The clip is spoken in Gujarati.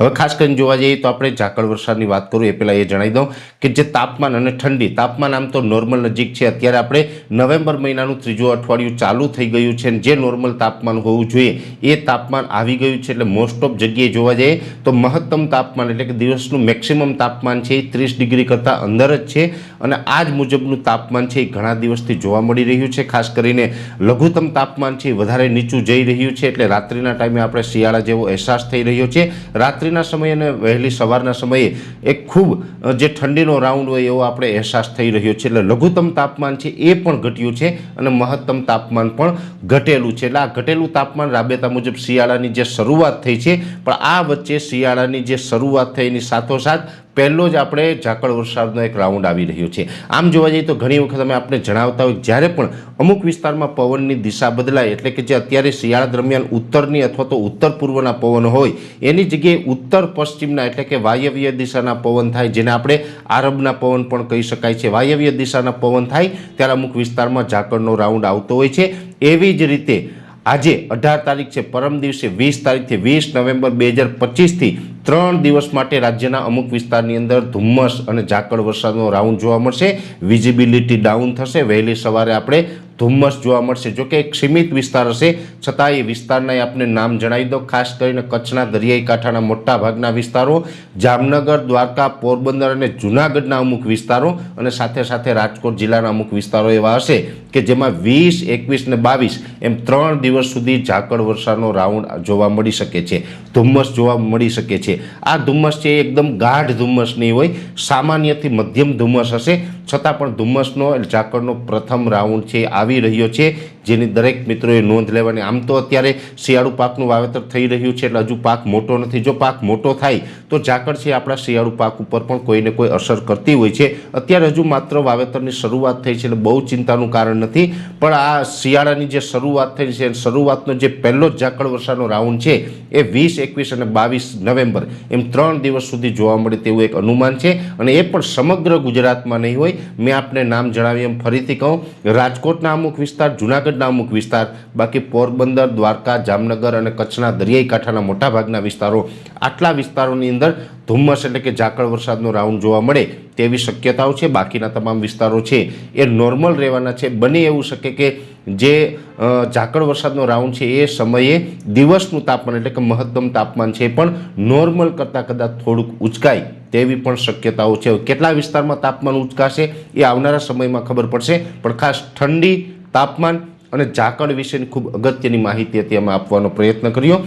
હવે ખાસ કરીને જોવા જઈએ તો આપણે ઝાકળ વરસાદની વાત કરું, એ પહેલાં એ જણાવી દઉં કે જે તાપમાન અને ઠંડી, તાપમાન આમ તો નોર્મલ નજીક છે. અત્યારે આપણે નવેમ્બર મહિનાનું ત્રીજું અઠવાડિયું ચાલુ થઈ ગયું છે જે નોર્મલ તાપમાન હોવું જોઈએ, એ તાપમાન આવી ગયું છે એટલે મોસ્ટ ઓફ જગ્યાએ જોવા જઈએ તો મહત્તમ તાપમાન એટલે કે દિવસનું મેક્સિમમ તાપમાન છે એ ત્રીસ ડિગ્રી કરતાં અંદર જ છે અને આ જ મુજબનું તાપમાન છે એ ઘણા દિવસથી જોવા મળી રહ્યું છે. ખાસ કરીને લઘુત્તમ તાપમાન છે વધારે નીચું જઈ રહ્યું છે એટલે રાત્રિના ટાઈમે આપણે શિયાળા જેવો અહેસાસ થઈ રહ્યો છે. રાત્રિના સમયે અને વહેલી સવારના સમયે એક ખૂબ જે ઠંડીનો રાઉન્ડ હોય એવો આપણે અહેસાસ થઈ રહ્યો છે. એટલે લઘુત્તમ તાપમાન છે એ પણ ઘટ્યું છે અને મહત્તમ તાપમાન પણ ઘટેલું છે. એટલે આ ઘટેલું તાપમાન રાબેતા મુજબ શિયાળાની જે શરૂઆત થઈ છે, પણ આ વચ્ચે શિયાળાની જે શરૂઆત થઈ એની સાથોસાથ પહેલો જ આપણે ઝાકળ વરસાદનો એક રાઉન્ડ આવી રહ્યો છે. આમ જોવા જઈએ તો ઘણી વખત અમે આપણે જણાવતા હોય જ્યારે પણ અમુક વિસ્તારમાં પવનની દિશા બદલાય એટલે કે જે અત્યારે શિયાળા દરમિયાન ઉત્તરની અથવા તો ઉત્તર પૂર્વના પવન હોય, એની જગ્યાએ ઉત્તર પશ્ચિમના એટલે કે વાયવ્ય દિશાના પવન થાય, જેને આપણે આરબના પવન પણ કહી શકાય છે. વાયવ્ય દિશાના પવન થાય ત્યારે અમુક વિસ્તારમાં ઝાકળનો રાઉન્ડ આવતો હોય છે. એવી જ રીતે આજે અઢાર તારીખ છે, પરમ દિવસે વીસ તારીખથી વીસ નવેમ્બર બે હજાર પચીસથી ત્રણ દિવસ માટે રાજ્યના અમુક વિસ્તારની અંદર ધુમ્મસ અને ઝાકળ વરસાદનો રાઉન્ડ જોવા મળશે. વિઝિબિલિટી ડાઉન થશે. વહેલી સવારે આપણે ધુમ્મસ જોવા મળશે. જો કે એક સીમિત વિસ્તાર હશે, છતાં એ વિસ્તારના આપને નામ જણાવી દો. ખાસ કરીને કચ્છના દરિયાઈ કાંઠાના મોટા ભાગના વિસ્તારો, જામનગર, દ્વારકા, પોરબંદર અને જૂનાગઢના અમુક વિસ્તારો અને સાથે સાથે રાજકોટ જિલ્લાના અમુક વિસ્તારો એવા હશે કે જેમાં વીસ, એકવીસ ને બાવીસ એમ ત્રણ દિવસ સુધી ઝાકળ વરસાદનો રાઉન્ડ જોવા મળી શકે છે. ધુમ્મસ જોવા મળી શકે છે. આ ધુમ્મસ છે એકદમ ગાઢ ધુમ્મસ નહીં હોય. સામાન્યથી મધ્યમ ધુમ્મસ હશે. છતાં પણ ધુમ્મસનો ઝાકળનો પ્રથમ રાઉન્ડ છે આવી રહ્યો છે. જેની દરેક મિત્રોએ નોંધ લેવાની. આમ તો અત્યારે શિયાળુ પાકનું વાવેતર થઈ રહ્યું છે એટલે હજુ પાક મોટો નથી. જો પાક મોટો થાય તો ઝાકળ છે આપણા શિયાળુ પાક ઉપર પણ કોઈને કોઈ અસર કરતી હોય છે. અત્યારે હજુ માત્ર વાવેતરની શરૂઆત થઈ છે એટલે બહુ ચિંતાનું કારણ નથી. પણ આ શિયાળાની જે શરૂઆત થઈ છે, શરૂઆતનો જે પહેલો જ ઝાકળ વર્ષાનો રાઉન્ડ છે એ વીસ, એકવીસ અને બાવીસ નવેમ્બર એમ ત્રણ દિવસ સુધી જોવા મળે તેવું એક અનુમાન છે. અને એ પણ સમગ્ર ગુજરાતમાં નહીં હોય મેં આપને નામ જણાવી એમ ફરીથી કહું, રાજકોટના અમુક વિસ્તાર, જૂનાગઢના અમુક વિસ્તાર, બાકી પોરબંદર, દ્વારકા, જામનગર અને કચ્છના દરિયાઈ કાંઠાના મોટાભાગના વિસ્તારો આટલા વિસ્તારોની અંદર ધુમ્મસ એટલે કે ઝાકળ વરસાદનો રાઉન્ડ જોવા મળે તેવી શક્યતાઓ છે. બાકીના તમામ વિસ્તારો છે એ નોર્મલ રહેવાના છે. બને એવું શકે કે જે ઝાકળ વરસાદનો રાઉન્ડ છે એ સમયે દિવસનું તાપમાન એટલે કે મહત્તમ તાપમાન છે પણ નોર્મલ કરતાં કદાચ થોડુંક ઉચકાય તેવી પણ શક્યતાઓ છે. કેટલા વિસ્તારમાં તાપમાન ઉચકાશે એ આવનારા સમયમાં ખબર પડશે. પણ ખાસ ઠંડી, તાપમાન અને ઝાકળ વિશેની ખૂબ અગત્યની માહિતી હતી આપવાનો પ્રયત્ન કર્યો.